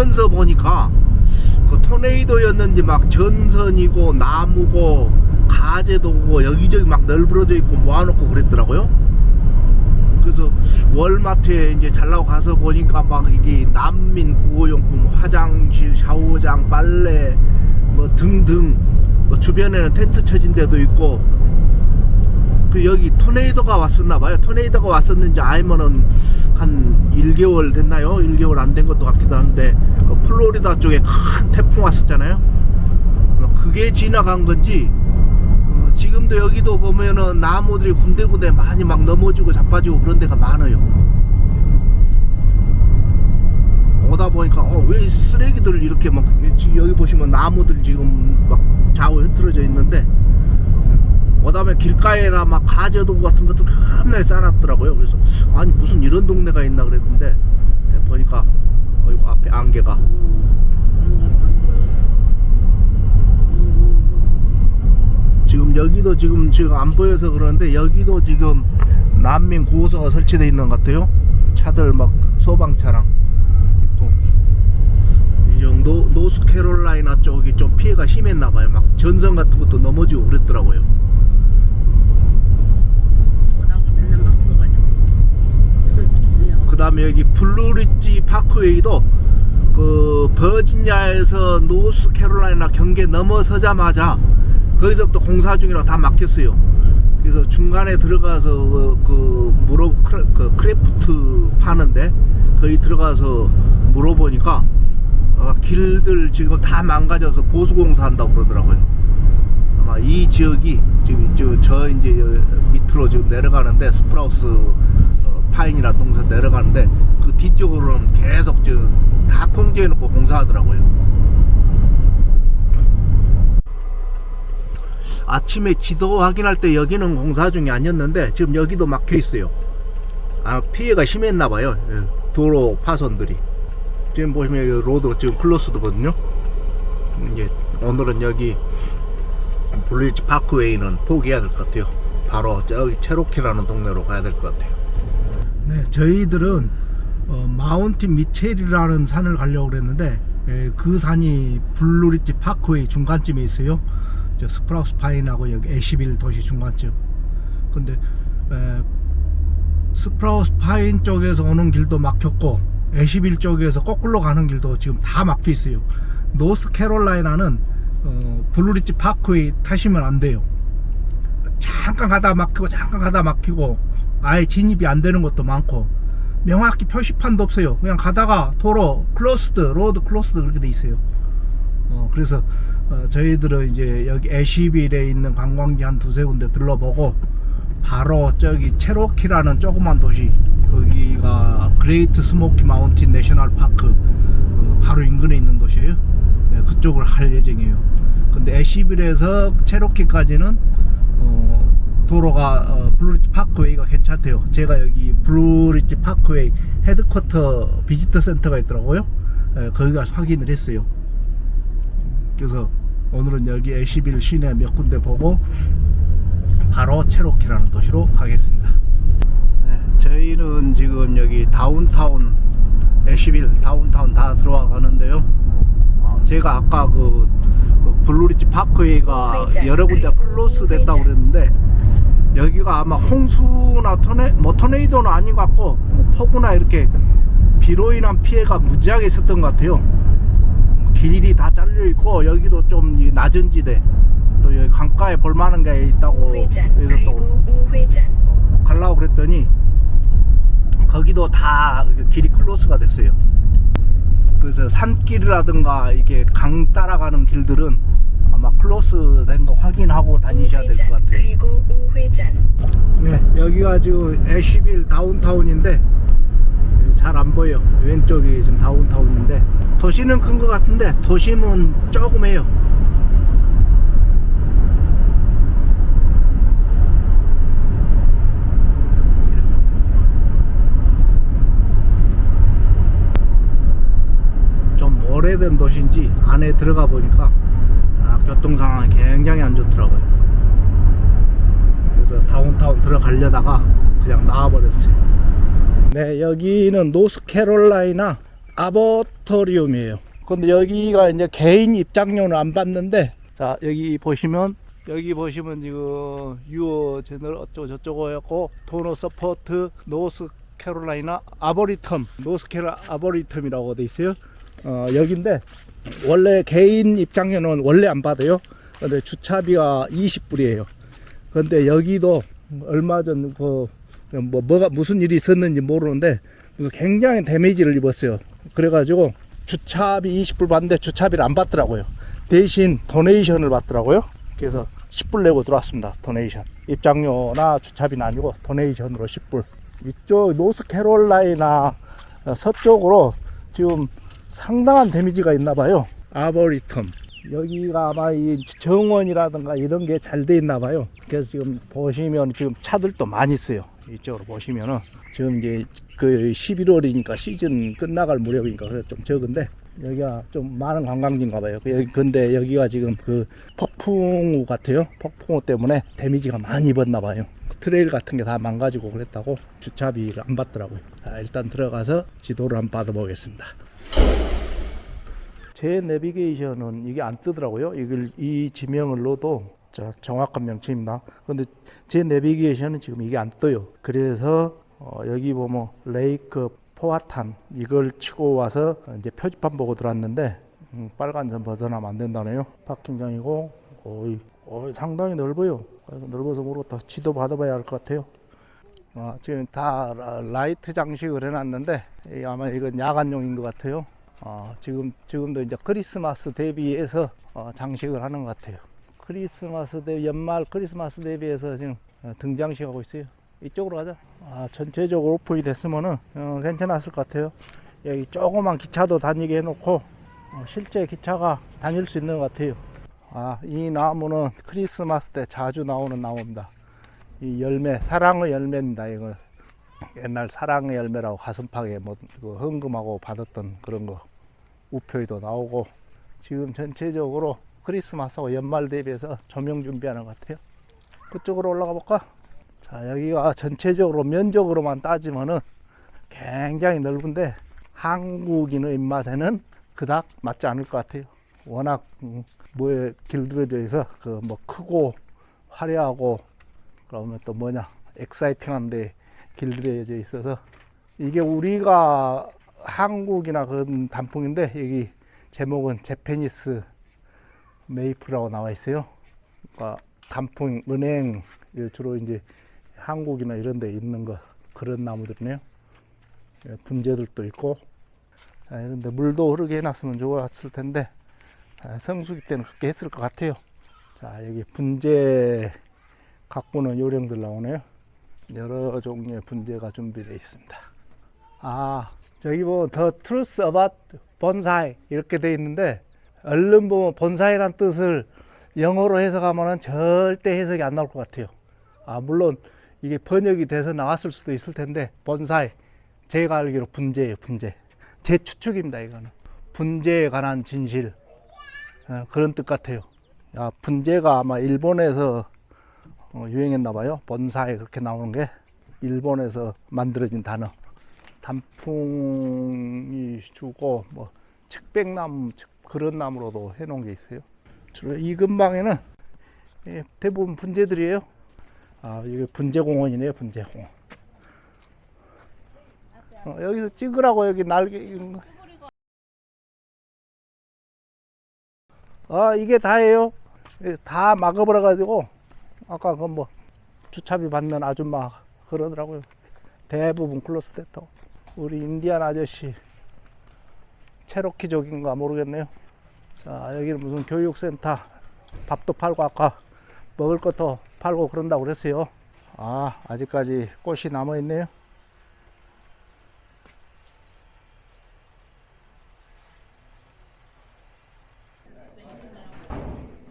오면서 보니까 그 토네이도였는지 막 전선이고 나무고 가재도고 여기저기 막 널브러져 있고 모아놓고 그랬더라고요. 그래서 월마트에 이제 잘나고 가서 보니까 막 이게 난민 구호용품 화장실 샤워장 빨래 뭐 등등 뭐 주변에는 텐트 쳐진 데도 있고 그 여기 토네이도가 왔었나 봐요. 토네이도가 왔었는지 알면은 한 1개월 됐나요? 1개월 안 된 것도 같기도 한데 그 플로리다 쪽에 큰 태풍 왔었잖아요. 어, 그게 지나간 건지 어, 지금도 여기도 보면은 나무들이 군데군데 많이 막 넘어지고 자빠지고 그런 데가 많아요. 오다 보니까 어, 왜 쓰레기들 이렇게 막 여기 보시면 나무들 지금 막 좌우 흐트러져 있는데 보면 길가에다 막 가재도구 같은 것들 겁나게 쌓아놨더라고요. 그래서 아니 무슨 이런 동네가 있나 그랬는데 예, 보니까 어이구 앞에 안개가 지금 여기도 지금 지금 안 보여서 그러는데 여기도 지금 난민 구호소가 설치되어 있는 것 같아요. 차들 막 소방차랑 있고 이 정도 노스캐롤라이나 쪽이 좀 피해가 심했나 봐요. 막 전선 같은 것도 넘어지고 그랬더라고요. 워낙 맨날 막 들어가지고. 그 다음에 여기 블루리지 파크웨이도 그 버지니아에서 노스캐롤라이나 경계 넘어서자마자 거기서부터 공사 중이라 다 막혔어요. 그래서 중간에 들어가서 그, 그 물어 크래, 그 크래프트 파는데 거기 들어가서 물어보니까 어, 길들 지금 다 망가져서 보수 공사한다고 그러더라고요. 아마 이 지역이 지금 저, 저 이제 밑으로 지금 내려가는데 스프라우스 어, 파인이라 동서 내려가는데 그 뒤쪽으로는 계속 지금 다 통제해놓고 공사하더라고요. 아침에 지도 확인할 때 여기는 공사 중이 아니었는데 지금 여기도 막혀 있어요. 아 피해가 심했나 봐요. 예, 도로 파손들이. 지금 보시면 로드 지금 클로스드거든요. 이제 오늘은 여기 블리지 파크웨이는 포기해야 될 것 같아요. 바로 저기 체로키라는 동네로 가야 될 것 같아요. 네, 저희들은 어, 마운틴 미첼이라는 산을 가려고 그랬는데 에, 그 산이 블루리지 파크웨이 중간쯤에 있어요. 저 스프라우스 파인하고 여기 애쉬빌 도시 중간쯤. 근데 에, 스프라우스 파인 쪽에서 오는 길도 막혔고 애쉬빌 쪽에서 거꾸로 가는 길도 지금 다 막혀 있어요. 노스 캐롤라이나는 어, 블루리지 파크웨이 타시면 안 돼요. 잠깐 가다 막히고 잠깐 가다 막히고 아예 진입이 안 되는 것도 많고 명확히 표시판도 없어요. 그냥 가다가 도로 클로스드, 로드 클로스드 그렇게 돼 있어요. 어, 그래서 어, 저희들은 이제 여기 애쉬빌에 있는 관광지 한 두세 군데 들러보고 바로 저기 체로키라는 조그만 도시 거기가 그레이트 스모키 마운틴 내셔널 파크 어, 바로 인근에 있는 도시예요. 예, 그쪽을 할 예정이에요. 근데 애쉬빌에서 체로키까지는 어, 도로가 어, 블루리지 파크웨이가 괜찮대요. 제가 여기 블루리지 파크웨이 헤드쿼터 비지터 센터가 있더라고요. 예, 거기 가서 확인을 했어요. 그래서 오늘은 여기 애쉬빌 시내 몇 군데 보고 바로 체로키라는 도시로 가겠습니다. 네, 저희는 지금 여기 다운타운 애쉬빌 다운타운 다 들어와 가는데요. 어, 제가 아까 그, 그 블루리지 파크웨이가 여러 군데 클로스 됐다고 그랬는데 여기가 아마 홍수나 토네 뭐 토네이도는 아닌 것 같고 뭐 폭우나 이렇게 비로 인한 피해가 무지하게 있었던 것 같아요. 길이 다 잘려 있고 여기도 좀이 낮은 지대 또 여기 강가에 볼만한 게 있다고 그래서 또 우회전 어, 그랬더니 거기도 다 길이 클로스가 됐어요. 그래서 산길이라든가 이게 강 따라가는 길들은 아마 클로스 된 거 확인하고 다니셔야 될 것 같아요. 그리고 우회전 네, 여기가 지금 애쉬빌 다운타운인데 잘 안 보여. 왼쪽이 지금 다운타운인데 도시는 큰 것 같은데 도심은 조금 해요. 좀 오래된 도시인지 안에 들어가 보니까 아, 교통 상황이 굉장히 안 좋더라고요. 그래서 다운타운 들어가려다가 그냥 나와버렸어요. 네, 여기는 노스캐롤라이나 아버터리움이에요. 근데 여기가 이제 개인 입장료는 안 받는데, 자, 여기 보시면, 여기 보시면 지금 유어 제널 어쩌고 저쩌고 해갖고, 도너 서포트 노스 캐롤라이나 아버리텀, 노스캐롤 아버리텀이라고 돼 있어요. 어, 여긴데, 원래 개인 입장료는 원래 안 받아요. 근데 주차비가 20불이에요. 근데 여기도 얼마 전 그 뭐 뭐가 무슨 일이 있었는지 모르는데 굉장히 데미지를 입었어요. 그래가지고 주차비 20불 받는데 주차비를 안 받더라고요. 대신 도네이션을 받더라고요. 그래서 10불 내고 들어왔습니다. 도네이션. 입장료나 주차비는 아니고 도네이션으로 10불. 이쪽 노스캐롤라이나 서쪽으로 지금 상당한 데미지가 있나 봐요. 아버리텀. 여기가 아마 이 정원이라든가 이런 게 잘 돼 있나 봐요. 그래서 지금 보시면 지금 차들도 많이 있어요. 이쪽으로 보시면은 지금 이제 그 11월이니까 시즌 끝나갈 무렵이니까 그래 좀 적은데 여기가 좀 많은 관광지인가 봐요. 여기 근데 여기가 지금 그 폭풍우 같아요. 폭풍우 때문에 데미지가 많이 입었나 봐요. 트레일 같은 게 다 망가지고 그랬다고 주차비를 안 받더라고요. 자, 일단 들어가서 지도를 한번 받아보겠습니다. 제 내비게이션은 이게 안 뜨더라고요. 이걸 이 지명을 넣어도 자, 정확한 명칭입니다. 근데 제 내비게이션은 지금 이게 안 떠요. 그래서 어, 여기 보면 레이크 포화탄 이걸 치고 와서 이제 표지판 보고 들어왔는데 음, 빨간 선 벗어나면 안 된다네요. 파킹장이고 어이, 어이, 상당히 넓어요. 넓어서 모르겠다. 지도 받아봐야 할 것 같아요. 아, 지금 다 라- 라이트 장식을 해놨는데 이 아마 이건 야간용인 것 같아요. 어, 지금 지금도 이제 크리스마스 대비해서 어, 장식을 하는 것 같아요. 크리스마스 대 연말 크리스마스 대비해서 지금 어, 등장식 하고 있어요. 이쪽으로 가자. 아, 전체적으로 오픈이 됐으면은 어, 괜찮았을 것 같아요. 여기 조그만 기차도 다니게 해놓고 어, 실제 기차가 다닐 수 있는 것 같아요. 아, 이 나무는 크리스마스 때 자주 나오는 나무입니다. 이 열매, 사랑의 열매입니다. 이거 옛날 사랑의 열매라고 가슴팍에 뭐 헌금하고 받았던 그런 거 우표에도 나오고 지금 전체적으로 크리스마스하고 연말 대비해서 조명 준비하는 것 같아요. 그쪽으로 올라가 볼까? 자 여기가 전체적으로 면적으로만 따지면은 굉장히 넓은데 한국인의 입맛에는 그닥 맞지 않을 것 같아요. 워낙 음, 뭐에 길들여져 있어 그 뭐 크고 화려하고 그러면 또 뭐냐 엑사이팅한데 길들여져 있어서 이게 우리가 한국이나 그런 단풍인데 여기 제목은 제페니스 메이플이라고 나와 있어요. 그러니까 단풍 은행 주로 이제 한국이나 이런 데 있는 거 그런 나무들이네요. 예, 분재들도 있고 자, 이런데 물도 흐르게 해놨으면 좋았을 텐데 아, 성수기 때는 그렇게 했을 것 같아요. 자 여기 분재 가꾸는 요령들 나오네요. 여러 종류의 분재가 준비되어 있습니다. 아, 저기 뭐더 트루스 어바웃 본사이 이렇게 돼 있는데 얼른 보면 본사이란 뜻을 영어로 해석하면은 절대 해석이 안 나올 것 같아요. 아, 물론 이게 번역이 돼서 나왔을 수도 있을 텐데 본사이 제가 알기로 분재예요, 분재. 제 추측입니다, 이거는. 분재에 관한 진실 어, 그런 뜻 같아요. 야, 분재가 아마 일본에서 어, 유행했나 봐요. 본사에 그렇게 나오는 게 일본에서 만들어진 단어. 단풍이 주고 뭐 측백나무 측- 그런 나무로도 해놓은 게 있어요. 주로 이 근방에는 예, 대부분 분재들이에요. 아 이게 분재공원이네요. 분재공원. 어, 여기서 찍으라고 여기 날개 이런 거. 아 이게 다예요. 예, 다 막아버려 가지고 아까 그 뭐 주차비 받는 아줌마 그러더라고요. 대부분 클로스 됐다고. 우리 인디안 아저씨 체로키족인가 모르겠네요. 자 여기는 무슨 교육센터 밥도 팔고 아까 먹을 것도 팔고 그런다고 그랬어요. 아 아직까지 꽃이 남아 있네요.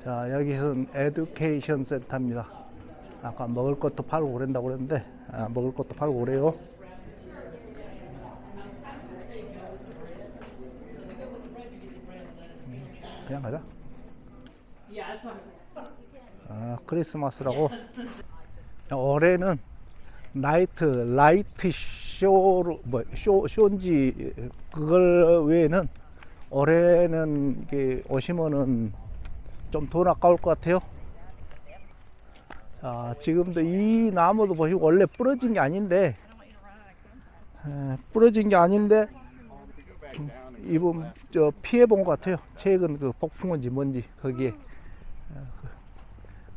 자 여기서는 에듀케이션 센터입니다. 아까 먹을 것도 팔고 그런다고 그랬는데 아, 먹을 것도 팔고 그래요. 그냥 가자. 아 크리스마스라고 올해는 나이트 라이트 쇼로 뭐쇼 쇼인지 그걸 외에는 올해는 이게 오시면은 좀 돈 아까울 것 같아요. 자, 지금도 이 나무도 보시고 원래 부러진 게 아닌데 에, 부러진 게 아닌데 음, 이분 저 피해 본 것 같아요. 최근 그 폭풍인지 뭔지 거기에 어, 그-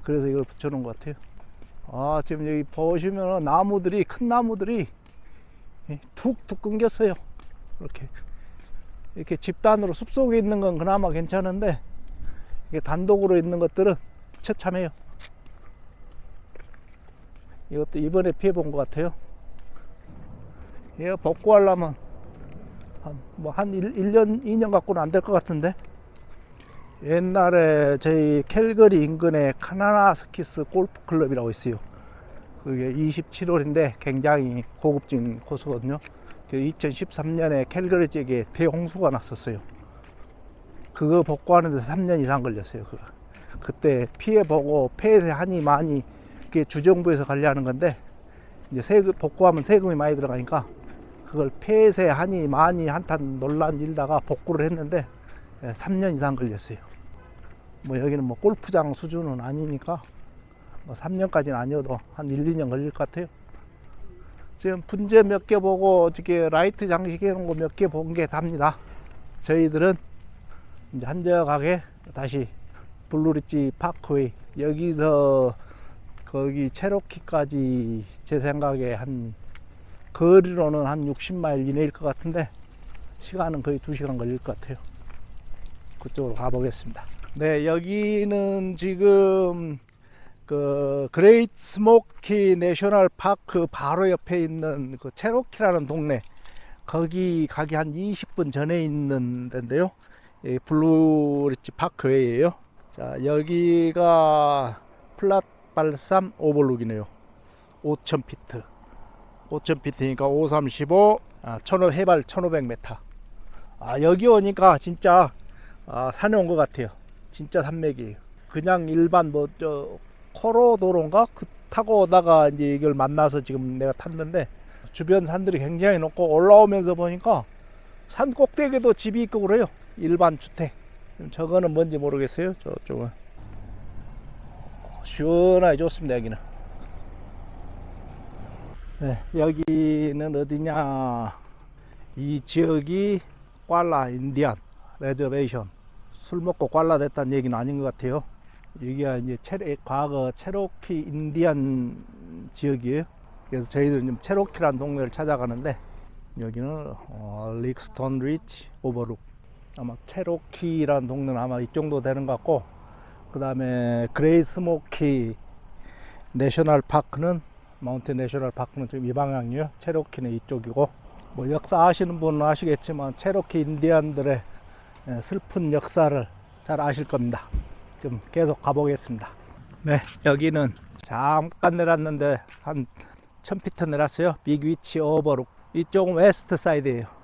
그래서 이걸 붙여놓은 것 같아요. 아 지금 여기 보시면 나무들이 큰 나무들이 예, 툭툭 끊겼어요. 이렇게 이렇게 집단으로 숲속에 있는 건 그나마 괜찮은데 이게 단독으로 있는 것들은 처참해요. 이것도 이번에 피해 본 것 같아요. 이거 복구하려면 한, 뭐, 한 1, 년 2년 갖고는 안 될 것 같은데. 옛날에 저희 캘거리 인근에 카나나 스키스 골프 클럽이라고 있어요. 그게 27홀인데 굉장히 고급진 코스거든요. 2013년에 캘거리 지역에 대홍수가 났었어요. 그거 복구하는데 3년 이상 걸렸어요. 그거. 그때 피해 보고 폐쇄 한이 많이 그게 주정부에서 관리하는 건데 이제 세금 복구하면 세금이 많이 들어가니까 그걸 폐쇄 한이 많이 한탄 논란 일다가 복구를 했는데 3년 이상 걸렸어요. 뭐 여기는 뭐 골프장 수준은 아니니까 뭐 3년까지는 아니어도 한 1, 2년 걸릴 것 같아요. 지금 분재 몇 개 보고 어떻게 라이트 장식 해 놓은 거 몇 개 본 게 답니다. 저희들은 이제 한적하게 다시 블루리지 파크웨이 여기서 거기 체로키까지 제 생각에 한 거리로는 한 60마일 이내일 것 같은데 시간은 거의 2시간 걸릴 것 같아요. 그쪽으로 가보겠습니다. 네, 여기는 지금 그 그레이트 스모키 내셔널 파크 바로 옆에 있는 그 체로키라는 동네 거기 가기 한 20분 전에 있는 데인데요. 이 블루리치 파크웨이예요. 자, 여기가 플랫 발삼 오버룩이네요. 5,000피트. 5,000피트니까 535, 아, 1,500, 해발 1,500m. 아, 여기 오니까 진짜 아, 산에 온 것 같아요. 진짜 산맥이에요. 그냥 일반 뭐, 저, 코로도로인가? 그 타고 오다가 이제 이걸 만나서 지금 내가 탔는데 주변 산들이 굉장히 높고 올라오면서 보니까 산 꼭대기에도 집이 있고 그래요. 일반 주택. 저거는 뭔지 모르겠어요. 저쪽은. 시원하게 좋습니다 여기는 네, 여기는 어디냐 이 지역이 꽐라 인디안 레저베이션 술 먹고 꽐라 됐다는 얘기는 아닌 것 같아요 여기가 이제 체레, 과거 체로키 인디안 지역이에요 그래서 저희들은 지금 체로키라는 동네를 찾아가는데 여기는 어, 릭스톤 리치 오버룩 아마 체로키라는 동네는 아마 이 정도 되는 것 같고 그 다음에 그레이스모키 내셔널 파크는 마운틴 내셔널 파크는 지금 이 방향이요. 체로키는 이쪽이고 뭐 역사 아시는 분은 아시겠지만 체로키 인디안들의 예, 슬픈 역사를 잘 아실 겁니다. 좀 계속 가보겠습니다. 네, 여기는 잠깐 내렸는데 한 1000피트 내렸어요. 빅위치 오버룩. 이쪽은 웨스트 사이드예요.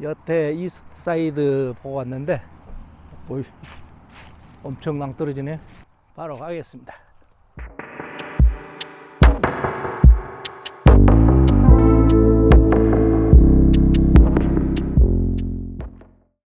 여태 이스트 사이드 보고 왔는데 보이 엄청 낭떨어지네. 바로 가겠습니다.